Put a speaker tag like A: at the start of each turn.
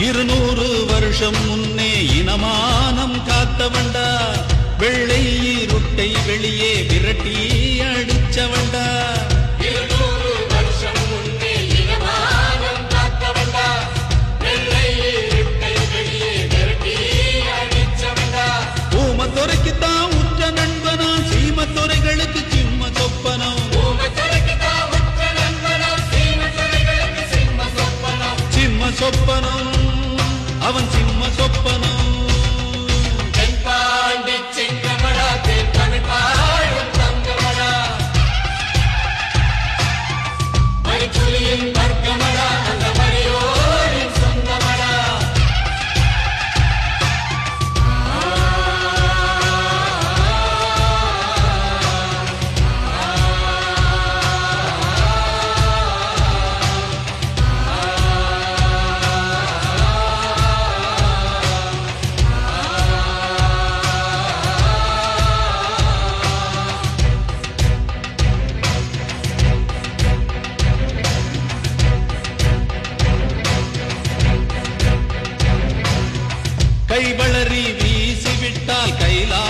A: இருநூறு வருஷம் முன்னே இனமானம் காத்தவண்டா. வெள்ளை இருட்டை வெளியே விரட்டி அடிச்சவன் மழை வளரி வீசிவிட்டால் கைலா